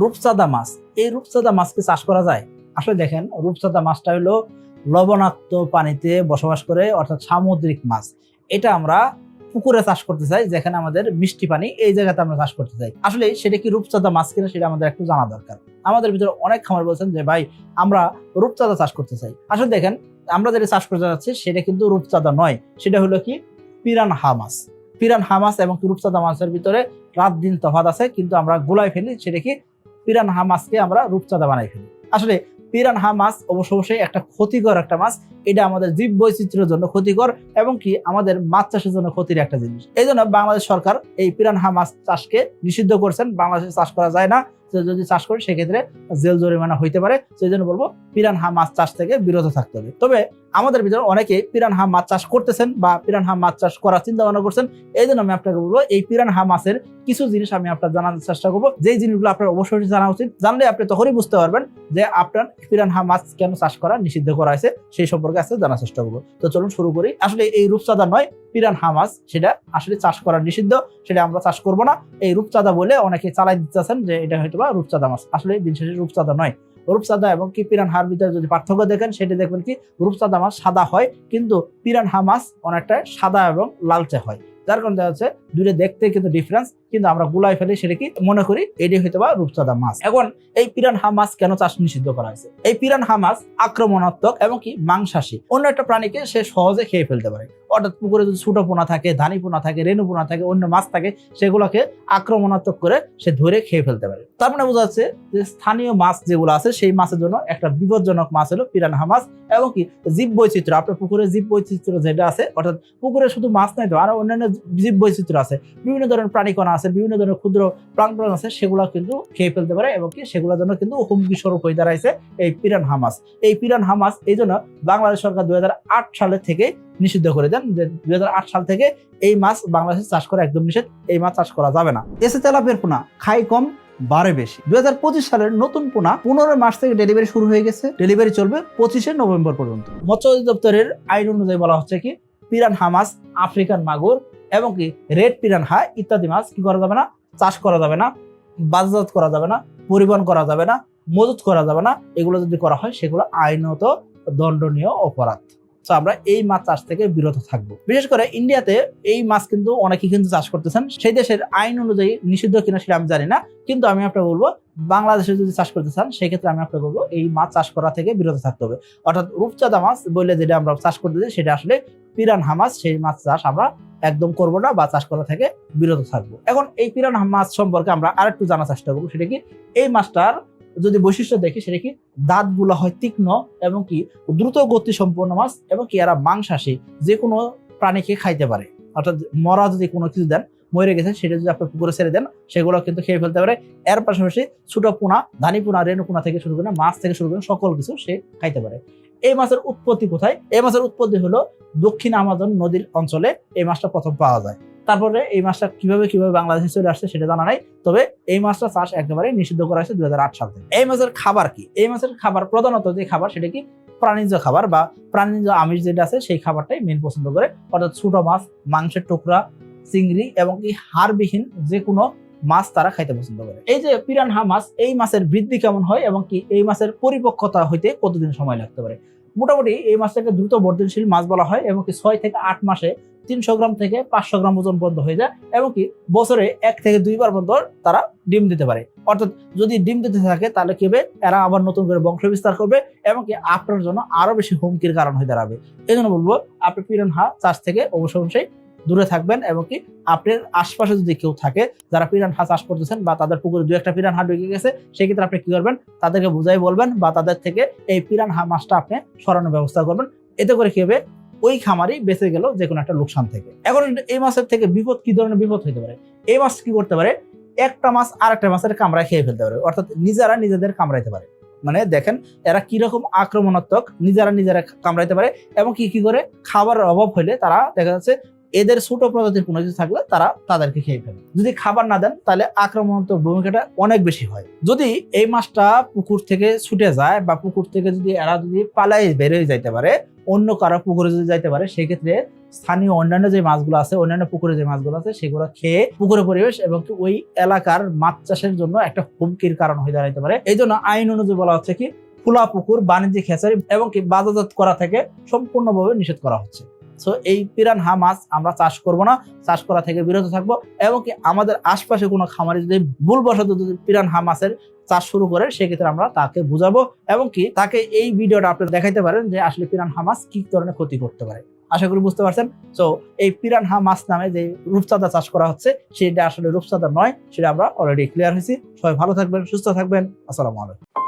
রূপচাঁদা মাছ। এই রূপচাঁদা মাছকে চাষ করা যায়। আসলে দেখেন, রূপচাঁদা মাছটা হলো লবণাক্ত পানিতে বসবাস করে, অর্থাৎ সামুদ্রিক মাছ। এটা আমরা পুকুরে চাষ করতে চাই, যেখানে আমাদের মিষ্টি পানি এই জায়গাতে আমরা চাষ করতে চাই। আসলে সেটা কি রূপচাঁদা মাছ কিনা সেটা আমাদের একটু জানা দরকার। আমাদের ভিতরে অনেক খামার বলছেন যে, ভাই, আমরা রূপচাঁদা চাষ করতে চাই। আসলে দেখেন, আমরা যেটা চাষ করতে যাচ্ছি সেটা কিন্তু রূপচাঁদা নয়। সেটা হলো কি? পিরান হামাস পিরান হামাস এবং রূপচাঁদা মাছের ভিতরে রাত দিন তফাত আছে, কিন্তু আমরা গোলায় ফেলি, সেটা কি পিরান হামাসকে আমরা রূপচাঁদা বানাই ফেলি। আসলে পিরান মাছ অবশ্য অবশ্যই একটা ক্ষতিকর একটা মাছ। এটা আমাদের জীব বৈচিত্র্যের জন্য ক্ষতিকর এবং কি আমাদের মাছ চাষের জন্য ক্ষতির একটা জিনিস। এই জন্য বাংলাদেশ সরকার এই পিরানহা মাছ চাষকে নিষিদ্ধ করছেন। বাংলাদেশে চাষ করা যায় না। যদি চাষ করি, সেক্ষেত্রে জেল জরিমানা হইতে পারে। সেই জন্য বলব পিরানহা মাছ চাষ থেকে বিরত থাকতে হবে। তবে আমাদের ভিতরে অনেকে পিরানহা মাছ চাষ করতেছেন বা পিরানহা মাছ চাষ করার চিন্তা ভাবনা করছেন। এই জন্য আমি আপনাকে বলব, এই পিরানহা মাছের কিছু জিনিস আমি আপনার জানার চেষ্টা করব। যেই জিনিসগুলো আপনার অবশ্যই জানা উচিত। জানলে আপনি তখনই বুঝতে পারবেন যে আপনার পিরানহা মাছ কেন চাষ করা নিষিদ্ধ করা হয়েছে, সেই সম্পর্কে আজকে জানার চেষ্টা করব। তো চলুন শুরু করি। আসলে এই রূপচাঁদা নয় পিরানহা মাছ সেটা আসলে চাষ করা নিষিদ্ধ, সেটা আমরা চাষ করব না। এই রূপচাঁদা বলে অনেকে চালাই দিতেছেন যে এটা হয়তো বা রূপচাঁদা মাছ। আসলে দিন শেষে রূপচাঁদা নয়। রূপচাঁদা এবং কি পিরানহার ভিতরে যদি পার্থক্য দেখেন, সেটা দেখবেন কি রূপচাঁদা মাছ সাদা হয়, কিন্তু পিরান মাছ অনেকটা সাদা এবং লালচে হয়। যার কারণে দেখা যাচ্ছে দুটো দেখতে কিন্তু ডিফারেন্স কিন্তু আমরা গুলাই ফেলে সেটা কি মনে করি এটি হয়তো বা রূপচাঁদা মাছ। এখন এই পিরান মাছ কেন চাষ নিষিদ্ধ করা হয়েছে? এই পিরান মাছ আক্রমণাত্মক এবং কি মাংসাশী। অন্য একটা প্রাণীকে সে সহজে খেয়ে ফেলতে পারে। অর্থাৎ পুকুরে যদি ছোট পোনা থাকে, ধানি পোনা থাকে, রেণু পোনা থাকে, অন্য মাছ থাকে, সেগুলোকে আক্রমণাত্মক করে সে ধরে খেয়ে ফেলতে পারে। তার মানে বোঝা যাচ্ছে যে স্থানীয় মাছ যেগুলো আছে, সেই মাছের জন্য একটা বিপজ্জনক মাছ হলো পিরানহা মাছ এবং কি জীব বৈচিত্র্য। আপনার পুকুরে জীব বৈচিত্র্য যেটা আছে, অর্থাৎ পুকুরে শুধু মাছ নাই তো, আরও অন্যান্য জীব বৈচিত্র্য আছে। বিভিন্ন ধরনের প্রাণীকণা আছে, বিভিন্ন ধরনের ক্ষুদ্র প্রাণপ্রাণ আছে, সেগুলো কিন্তু খেয়ে ফেলতে পারে এবং কি সেগুলোর জন্য কিন্তু হুমকি স্বরূপ হয়ে দাঁড়াইছে এই পিরান হামাস এই পিরান হামাস এই জন্য বাংলাদেশ সরকার দুই সালে থেকে নিষিদ্ধ করে দেন। যে দুই সাল থেকে এই মাছ বাংলাদেশে চাষ করা একদম নিষেধ, এই মাছ চাষ করা যাবে না। এসে তেলাপের পোনা খাই কম বারে বেশি। দুই সালের নতুন পোনা পনেরো মাস থেকে ডেলিভারি শুরু হয়ে গেছে। ডেলিভারি চলবে পঁচিশে নভেম্বর পর্যন্ত। মৎস্য অধিদপ্তরের আইন অনুযায়ী বলা হচ্ছে কি পিরান হামাস আফ্রিকান মাগুর এবং কি রেড পিরান হা ইত্যাদি মাছ কি করা যাবে না, চাষ করা যাবে না, বাজারজাত করা যাবে না, পরিবহন করা যাবে না, মজুত করা যাবে না। এগুলো যদি করা হয়, সেগুলো আইনত দণ্ডনীয় অপরাধ। তো আমরা এই মাছ চাষ থেকে বিরত থাকব। বিশেষ করে ইন্ডিয়াতে এই মাছ কিন্তু অনেকে কিন্তু চাষ করতেছেন। সেই দেশের আইন অনুযায়ী নিষিদ্ধ কিনা সেটা আমি জানি না। কিন্তু আমি আপনাকে বলব, বাংলাদেশে যদি চাষ করতে চান, সেক্ষেত্রে আমি আপনাকে বলব, এই মাছ চাষ করা থেকে বিরত থাকতে হবে। অর্থাৎ রূপচাঁদা মাছ বলে যেটা আমরা চাষ করতে চাই সেটা আসলে পিরান হামাস সেই মাছ চাষ আমরা একদম করব না বা চাষ করা থেকে বিরত থাকব। এখন এই পিরান মাছ সম্পর্কে আমরা আরেকটু জানার চেষ্টা করব, সেটা কি এই মাছটার যদি বৈশিষ্ট্য দেখি, সেটা কি? দাঁতগুলো হয় তীক্ষ্ণ এবং কি? দ্রুত গতি সম্পন্ন মাছ এবং কি এরা মাংসাশী, যে কোনো প্রাণীকে খাইতে পারে। অর্থাৎ মরা যদি কোনো কিছু দেন, মরে গেছে, সেটা যদি আপনি পুকুরে ছেড়ে দেন, সেগুলো কিন্তু খেয়ে ফেলতে পারে। এর পাশাপাশি ছোট পোনা, ধানি পোনা, রেণু পোনা থেকে শুরু করে মাছ থেকে শুরু করে সকল কিছু সে খাইতে পারে। এই মাছের উৎপত্তি কোথায়? এই মাছের উৎপত্তি হলো দক্ষিণ আমাজন নদীর অঞ্চলে এই মাছটা প্রথম পাওয়া যায়। তারপরে এই মাছটা কীভাবে কীভাবে বাংলাদেশে চলে আসছে সেটা জানা নাই। তবে এই মাছটা চাষ একেবারে নিষিদ্ধ করা হয়েছে দুই সাল থেকে। এই মাছের খাবার কি? এই মাছের খাবার প্রধানত যে খাবার সেটা কি? প্রাণীজ খাবার বা প্রাণীজ আমিষ যেটা আছে সেই খাবারটাই মেন পছন্দ করে। অর্থাৎ ছোট মাছ, মাংসের টুকরা, চিংড়ি এবং কি হাড়বিহীন যে কোনো মাছ তারা খাইতে পছন্দ করে। এই যে পিরানহা মাছ, এই মাছের বৃদ্ধি কেমন হয় এবং কি এই মাছের পরিপক্কতা হইতে কতদিন সময় লাগতে পারে? মোটামুটি এই মাছটাকে দ্রুত বর্ধনশীল মাছ বলা হয় এবং কি ছয় থেকে আট মাসে তিনশো গ্রাম থেকে পাঁচশো গ্রাম ওজন পর্যন্ত হয়ে যায় এবং কি বছরে এক থেকে দুইবার পর্যন্ত তারা ডিম দিতে পারে। অর্থাৎ যদি ডিম দিতে থাকে তাহলে কি হবে? এরা আবার নতুন করে বংশ বিস্তার করবে এবং কি আপনার জন্য আরও বেশি হুমকির কারণ হয়ে দাঁড়াবে। এই জন্য বলব, আপনি পিরন হা চাষ থেকে অবশ্য অবশ্যই দূরে থাকবেন এবং কি আপনার আশপাশে যদি কেউ থাকে, যারা পিরানহা চাষ করতেছেন বা তাদের পুকুরে দু একটা পিরানহা ঢুকে গেছে, সেক্ষেত্রে আপনি কি করবেন? তাদেরকে বুঝাই বলবেন বা তাদের থেকে এই পিরানহা মাছটা আপনি সরানোর ব্যবস্থা করবেন। এতে করে কি হবে? ওই খামারই বেঁচে গেল যে কোনো একটা লোকসান থেকে। এখন এই মাছের থেকে বিপদ কি ধরনের বিপদ হতে পারে? এই মাছ কি করতে পারে? একটা মাছ আর একটা মাছের কামড়ায় খেয়ে ফেলতে পারে। অর্থাৎ নিজেরা নিজেদের কামড়াইতে পারে। মানে দেখেন, এরা কীরকম আক্রমণাত্মক, নিজেরা নিজেরা কামড়াইতে পারে এবং কি কি করে? খাবারের অভাব হলে তারা দেখা যাচ্ছে এদের ছোট প্রজাতির কোনো কিছু থাকলে তারা তাদেরকে খেয়ে ফেলে। যদি খাবার না দেন, তাহলে আক্রমণাত্মক ভূমিকাটা অনেক বেশি হয়। যদি এই মাছটা পুকুর থেকে ছুটে যায় বা পুকুর থেকে যদি এরা যদি পালাই বেরিয়ে যাইতে পারে, অন্য কারও পুকুরে যদি যাইতে পারে, সেক্ষেত্রে স্থানীয় অন্যান্য যে মাছগুলো আছে, অন্যান্য পুকুরে যে মাছগুলো আছে, সেগুলো খেয়ে পুকুরের পরিবেশ এবং ওই এলাকার মাছ চাষের জন্য একটা হুমকির কারণ হয়ে দাঁড়াইতে পারে। এই জন্য আইন অনুযায়ী বলা হচ্ছে কি খোলা পুকুর, বাণিজ্যিক হেচারি এবং কি বাজারজাত করা থেকে সম্পূর্ণভাবে নিষেধ করা হচ্ছে। সো এই পিরানহা মাছ আমরা চাষ করব না, চাষ করা থেকে বিরত থাকব এবং কি আমাদের আশপাশে কোনো খামারে যদি ভুলবশত যদি পিরানহা মাছের চাষ শুরু করে সেক্ষেত্রে আমরা তাকে বুঝাবো এবং কি তাকে এই ভিডিওটা আপনি দেখাইতে পারেন যে আসলে পিরানহা মাছ কি ধরনের ক্ষতি করতে পারে। আশা করি বুঝতে পারছেন? তো এই পিরানহা মাছ নামে যে রূপচাঁদা চাষ করা হচ্ছে, সেটা আসলে রূপচাঁদা নয়, সেটা আমরা অলরেডি ক্লিয়ার হয়েছি। সবাই ভালো থাকবেন, সুস্থ থাকবেন। আসসালামু আলাইকুম।